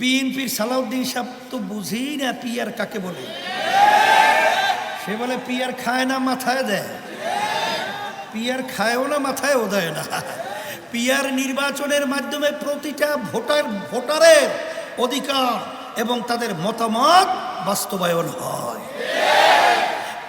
বিএনপির সালাউদ্দিন সাহেব তো বুঝেই না পিয়ার কাকে বলে। সে বলে, পিয়ার খায় না, মাথায় দেয়। পিয়ার খায়ও না, মাথায়ও দেয় না। পিয়ার নির্বাচনের মাধ্যমে প্রতিটা ভোটার, ভোটারের অধিকার এবং তাদের মতামত বাস্তবায়ন হয়।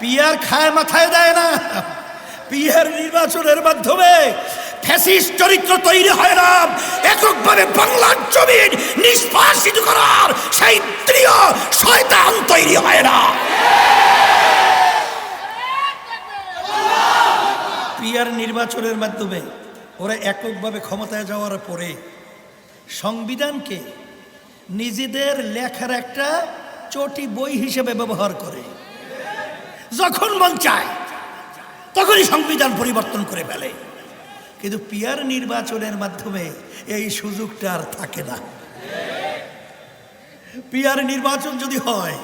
পিয়ার খায়, মাথায় দেয় না। পিয়ার নির্বাচনের মাধ্যমে ফ্যাসিস চরিত্র তৈরি হয় না। এককভাবে বাংলার জমিন নিষ্পাসিত করার সেই দৃঢ় শয়তান তৈরি হয় না। পিয়ার নির্বাচনের মাধ্যমে ওরা এককভাবে ক্ষমতায় যাওয়ার পরে সংবিধানকে নিজেদের লেখার একটা চটি বই হিসেবে ব্যবহার করে। যখন মন চায়, তখনই সংবিধান পরিবর্তন করে ফেলে। কিন্তু পিয়ার নির্বাচনের মাধ্যমে এই সুযোগটা আর থাকে না। পিয়ার নির্বাচন যদি হয়,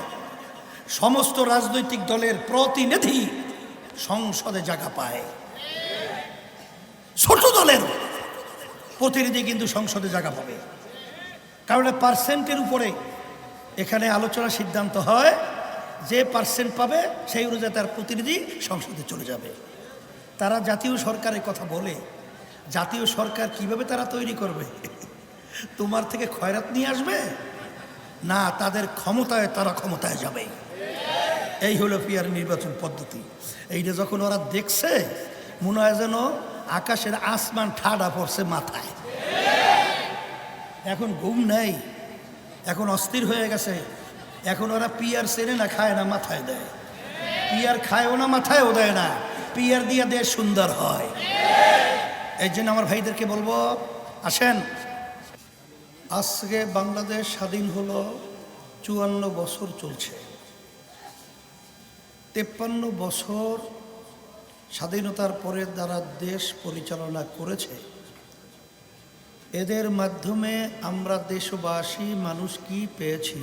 সমস্ত রাজনৈতিক দলের প্রতিনিধি সংসদে জায়গা পায়। ছোট দলের প্রতিনিধি কিন্তু সংসদে জায়গা পাবে। কারণ পার্সেন্টের উপরে এখানে আলোচনা সিদ্ধান্ত হয়, যে পার্সেন্ট পাবে সেই অনুযায়ী তার প্রতিনিধি সংসদে চলে যাবে। তারা জাতীয় সরকারের কথা বলে জাতীয় সরকার কীভাবে তারা তৈরি করবে? তোমার থেকে খয়রাত নিয়ে আসবে? না, তাদের ক্ষমতায় তারা ক্ষমতায় যাবে। এই হলো পিয়ার নির্বাচন পদ্ধতি। এইটা যখন ওরা দেখছে, মনে হয় যেন আকাশের আসমান ঠাডা পড়ছে মাথায়। এখন ঘুম নেই, এখন অস্থির হয়ে গেছে। এখন ওরা পিয়ার সেরে না, খায় না, মাথায় দেয়। পিয়ার খায়ও না, মাথায়ও দেয় না। পিয়ার দিয়ে দেশ সুন্দর হয়। এই জন্য আমার ভাইদেরকে বলব, আসেন। আজকে বাংলাদেশ স্বাধীন হলো চুয়ান্ন বছর চলছে। তেপ্পান্ন বছর স্বাধীনতার পরে যারা দেশ পরিচালনা করেছে। এদের মাধ্যমে আমরা দেশবাসী মানুষ কি পেয়েছি,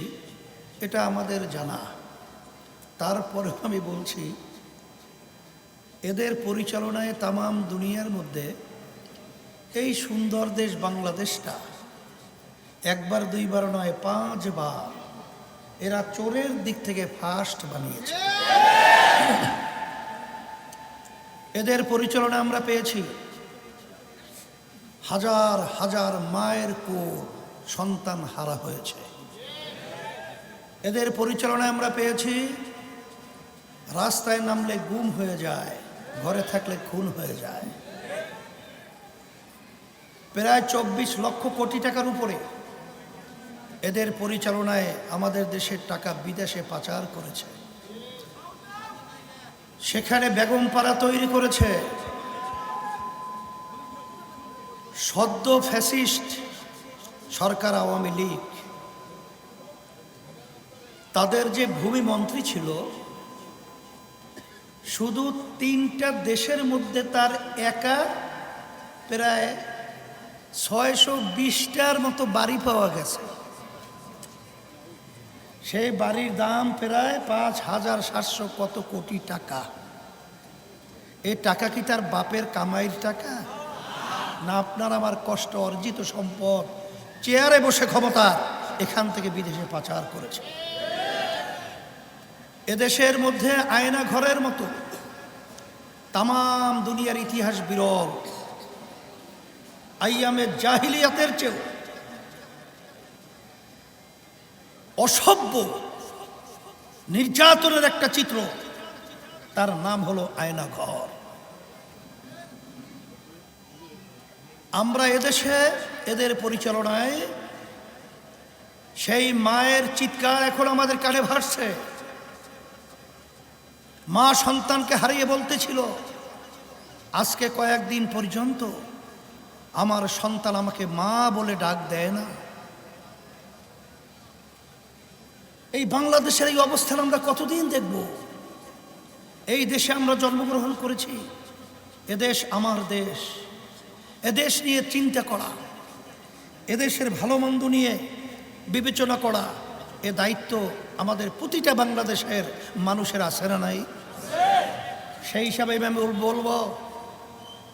এটা আমাদের জানা। তারপরে আমি বলছি, এদের পরিচালনায় তামাম দুনিয়ার মধ্যে এই সুন্দর দেশ বাংলাদেশটা একবার, দুইবার নয়, পাঁচবার এরা চোরের দিক থেকে ফার্স্ট বানিয়েছে। এদের পরিচালনা আমরা পেয়েছি হাজার হাজার মায়ের কোর সন্তান হারা হয়েছে। এদের পরিচালনায় আমরা পেয়েছি রাস্তায় নামলে গুম হয়ে যায়, ঘরে থাকলে খুন হয়ে যায়। প্রায় চব্বিশ লক্ষ কোটি টাকার উপরে এদের পরিচালনায় আমাদের দেশের টাকা বিদেশে পাচার করেছে। সেখানে বেগমপাড়া তৈরি করেছে। সদ্য ফ্যাসিস্ট সরকার আওয়ামী লীগ। তাদের যে ভূমি মন্ত্রী ছিল, শুধু তিনটা দেশের মধ্যে তার একা প্রায় ছয়শো বিশটার মতো বাড়ি পাওয়া গেছে। সেই বাড়ির দাম প্রায় পাঁচ হাজার সাতশো কত কোটি টাকা। এই টাকা কি তার বাপের কামাইয়ের টাকা? না, আপনার আমার কষ্ট, অর্জিত সম্পদ। চেয়ারে বসে ক্ষমতা এখান থেকে বিদেশে পাচার করেছে। এদেশের মধ্যে আয়না ঘরের মতো তামাম দুনিয়ার ইতিহাস বিরল। আইয়ামে জাহিলিয়াতের চেয়েও অসভ্য নির্যাতনের একটা চিত্র, তার নাম হলো আয়না ঘর। আমরা এদেশে এদের পরিচালনায় সেই মায়ের চিৎকার এখন আমাদের কানে ভাসছে। মা সন্তানকে হারিয়ে বলতেছিল, আজকে কয়েকদিন পর্যন্ত আমার সন্তান আমাকে মা বলে ডাক দেয় না। এই বাংলাদেশের এই অবস্থান আমরা কতদিন দেখব? এই দেশে আমরা জন্মগ্রহণ করেছি। এদেশ আমার দেশ। এদেশ নিয়ে চিন্তা করা। এদেশের ভালো মন্দ নিয়ে বিবেচনা করা। এ দায়িত্ব আমাদের প্রতিটা বাংলাদেশের মানুষের আছে না নাই? সেই হিসাবে আমি বলব,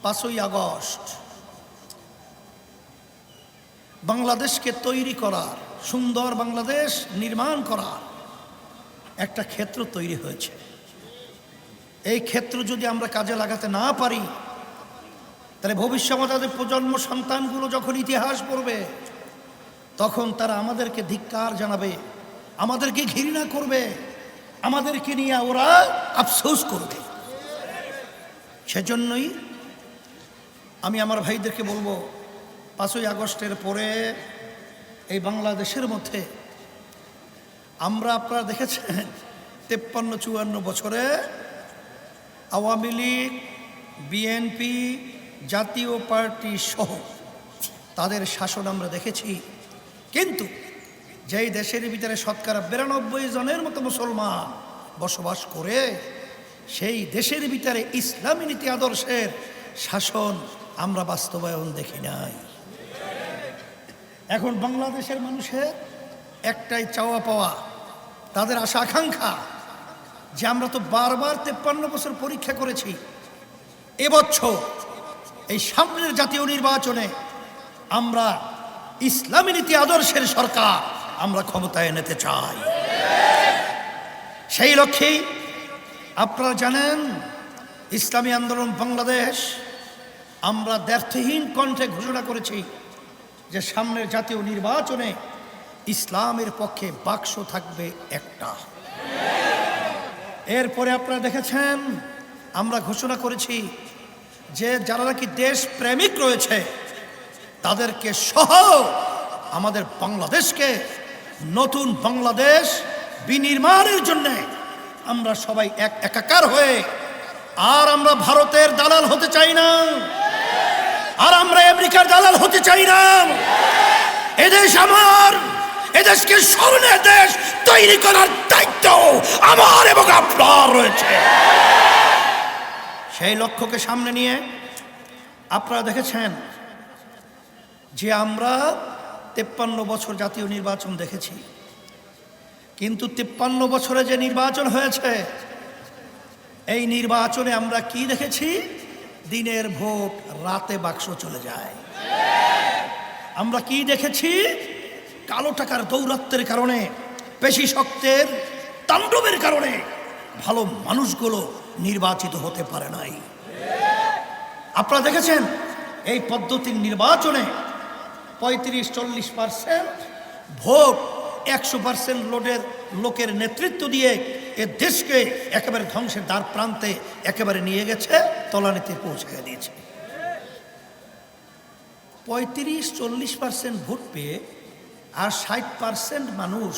পাঁচই আগস্ট বাংলাদেশকে তৈরি করার, সুন্দর বাংলাদেশ নির্মাণ করার একটা ক্ষেত্র তৈরি হয়েছে। এই ক্ষেত্র যদি আমরা কাজে লাগাতে না পারি, তাহলে ভবিষ্যৎ তাদের প্রজন্ম সন্তানগুলো যখন ইতিহাস পড়বে, তখন তারা আমাদেরকে ধিক্কার জানাবে, আমাদেরকে ঘৃণা করবে, আমাদেরকে নিয়ে ওরা আফসোস করবে। সেজন্যই আমি আমার ভাইদেরকে বলব পাঁচই আগস্টের পরে এই বাংলাদেশের মধ্যে আমরা আপনারা দেখেছেন তেপ্পান্ন, চুয়ান্ন বছরে আওয়ামী লীগ, বিএনপি, জাতীয় পার্টি সহ তাদের শাসন আমরা দেখেছি। কিন্তু যেই দেশের ভিতরে শতকরা বিরানব্বই জনের মতো মুসলমান বসবাস করে, সেই দেশের ভিতরে ইসলামী নীতি আদর্শের শাসন আমরা বাস্তবায়ন দেখি নাই। এখন বাংলাদেশের মানুষের একটাই চাওয়া পাওয়া, তাদের আশা আকাঙ্ক্ষা যে আমরা তো বারবার তেপ্পান্ন বছর পরীক্ষা করেছি, এবছর এই সামনের জাতীয় নির্বাচনে আমরা ইসলামী নীতি আদর্শের সরকার আমরা ক্ষমতায় এনেতে চাই। সেই লক্ষ্যেই আপনারা জানেন, ইসলামী আন্দোলন বাংলাদেশ আমরা দ্ব্যর্থহীন কণ্ঠে ঘোষণা করেছি। যে সামনের জাতীয় নির্বাচনে ইসলামের পক্ষে বাক্স থাকবে একটা। এরপরে আপনারা দেখেছেন, আমরা ঘোষণা করেছি যে যারা নাকি দেশ প্রেমিক রয়েছে, তাদেরকে সহ আমাদের বাংলাদেশকে নতুন বাংলাদেশ বিনির্মাণের জন্য আমরা সবাই এক একাকার হয়ে, আর আমরা ভারতের দালাল হতে চাই না। আর আমরা আমেরিকার দালাল হতে চাই না। এদেশ আমার এদেশকে স্বর্ণের দেশ তৈরি করার দায়িত্ব আমার এবং আপনার রয়েছে। সেই লক্ষ্যকে সামনে নিয়ে আপনারা দেখেছেন যে আমরা তেপ্পান্ন বছর জাতীয় নির্বাচন দেখেছি। কিন্তু তিপ্পান্ন বছরে যে নির্বাচন হয়েছে, এই নির্বাচনে আমরা কি দেখেছি? দিনের ভোট রাতে বাক্স চলে যায়। আমরা কি দেখেছি? কালো টাকার দৌরাত্বের কারণে, পেশি শক্তের তাণ্ডবের কারণে ভালো মানুষগুলো নির্বাচিত হতে পারে নাই। আপনারা দেখেছেন? এই পদ্ধতির নির্বাচনে পঁয়ত্রিশ, চল্লিশ পার্সেন্ট ভোট, একশো পার্সেন্ট লোডের লোকের নেতৃত্ব দিয়ে এ দেশকে একেবারে ধ্বংসের দ্বার প্রান্তে একেবারে নিয়ে গেছে। তলানিতে পৌঁছে দিয়েছে। পঁয়ত্রিশ, চল্লিশ পার্সেন্ট ভোট পেয়ে আর ষাট পার্সেন্ট মানুষ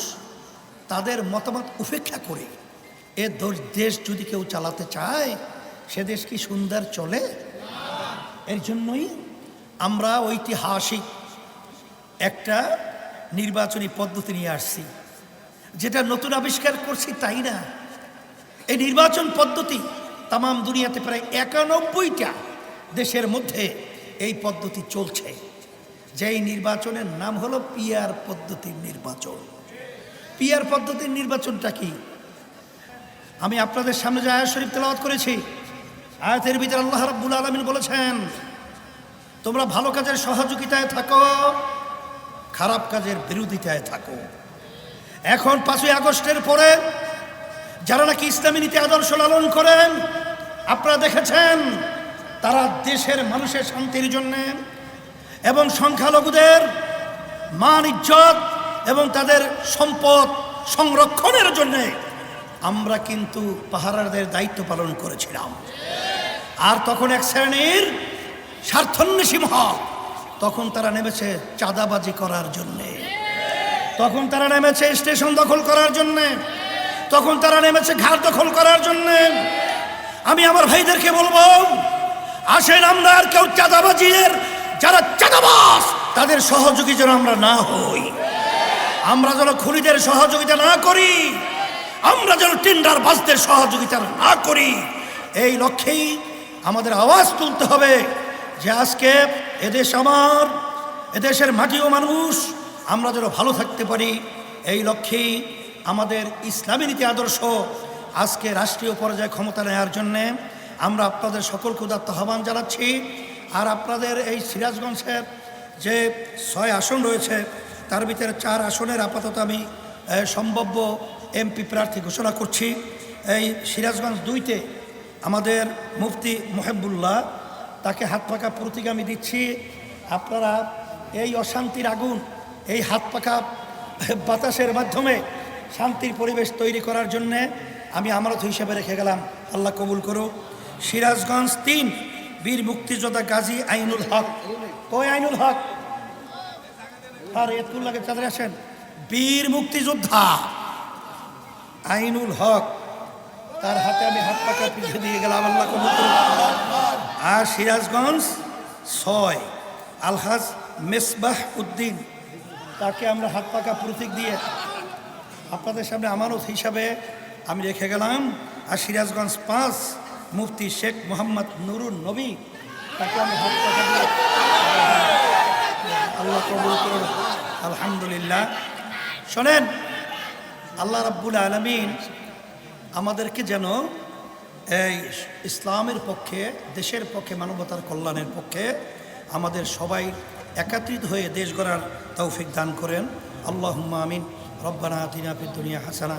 তাদের মতামত উপেক্ষা করে এ দেশ যদি কেউ চালাতে চায়, সে দেশ কি সুন্দর চলে? এর জন্যই আমরা ঐতিহাসিক একটা নির্বাচনী পদ্ধতি নিয়ে আসছি। যেটা নতুন আবিষ্কার করছি তাই না? এই নির্বাচন পদ্ধতি তাম দুনিয়াতে প্রায় একানব্বইটা দেশের মধ্যে এই পদ্ধতি চলছে। যেই নির্বাচনের নাম হলো পিয়ার পদ্ধতির নির্বাচন। পিয়ার পদ্ধতির নির্বাচনটা কি? আমি আপনাদের সামনে যে আয়াত শরীফ তেলাওয়াত করেছি, আয়াতের ভিতরে আল্লাহ রাব্বুল আলামিন বলেছেন, তোমরা ভালো কাজের সহযোগিতায় থাকো, খারাপ কাজের বিরোধিতায় থাকো। এখন পাঁচই আগস্টের পরে যারা নাকি ইসলামী নীতি আদর্শ লালন করেন আপনারা দেখেছেন, তারা দেশের মানুষের শান্তির জন্য এবং সংখ্যালঘুদের মান, ইজ্জত এবং তাদের সম্পদ সংরক্ষণের জন্য আমরা কিন্তু পাহারাদের দায়িত্ব পালন করেছিলাম। আর তখন এক শ্রেণির স্বার্থন্বেষী মহল তখন তারা নেমেছে চাঁদাবাজি করার জন্যে। তখন তারা নেমেছে স্টেশন দখল করার জন্যে। তখন তারা নেমেছে ঘাট দখল করার জন্যে। আমি আমার ভাইদেরকে বলব, আসেন আমরা কেউ চাঁদাবাজির যারা চাঁদাবাস তাদের সহযোগী যেন আমরা না হই। আমরা যেন খুনিদের সহযোগিতা না করি, আমরা যেন টেন্ডার বাসদের সহযোগিতা না করি। এই লক্ষ্যেই আমাদের আওয়াজ তুলতে হবে যে আজকে এদেশ আমার, এদেশের মাটি ও মানুষ, আমরা যেন ভালো থাকতে পারি। এই লক্ষ্যেই আমাদের ইসলামী নীতি আদর্শ আজকে রাষ্ট্রীয় পর্যায়ে ক্ষমতা নেওয়ার জন্যে আমরা আপনাদের সকলকে উদাত্ত আহ্বান জানাচ্ছি। আর আপনাদের এই সিরাজগঞ্জের যে ছয় আসন রয়েছে, তার ভিতরে চার আসনের আপাতত আমি সম্ভাব্য এমপি প্রার্থী ঘোষণা করছি। এই সিরাজগঞ্জ দুইতে আমাদের মুফতি মোহেবুল্লাহ, তাকে হাত পাকা প্রতীক আমি দিচ্ছি। আপনারা এই অশান্তির আগুন, এই হাত পাকা বাতাসের মাধ্যমে শান্তির পরিবেশ তৈরি করার জন্যে আমি আমানত হিসাবে রেখে গেলাম। আল্লাহ কবুল করো সিরাজগঞ্জ তিন, বীর মুক্তিযোদ্ধা গাজী আইনুল হক। কই আইনুল হক? আর এতুল্লাহকে চাঁদরে আসেন। বীর মুক্তিযোদ্ধা আইনুল হক। তার হাতে আমি হাত পাকা পিছিয়ে দিয়ে গেলাম। আল্লাহ কবুল। আর সিরাজগঞ্জ ছয়, আলহাজ মেসবাহ উদ্দিন। তাকে আমরা হাত পাকা প্রতীক দিয়ে আপনাদের সামনে আমানত হিসাবে আমি রেখে গেলাম আর সিরাজগঞ্জ পাঁচ, মুফতি শেখ মোহাম্মদ নুরুল নবী, তাকে আমি আল্লাহ কবুল করুন। আলহামদুলিল্লাহ। শোনেন, আল্লাহ রাব্বুল আলমিন আমাদেরকে যেন এই ইসলামের পক্ষে, দেশের পক্ষে, মানবতার কল্যাণের পক্ষে আমাদের সবাই একাত্রিত হয়ে দেশ গড়ার তৌফিক দান করেন। আল্লাহ আমিন। রব্বানা ফিদ দুনিয়া হাসানা।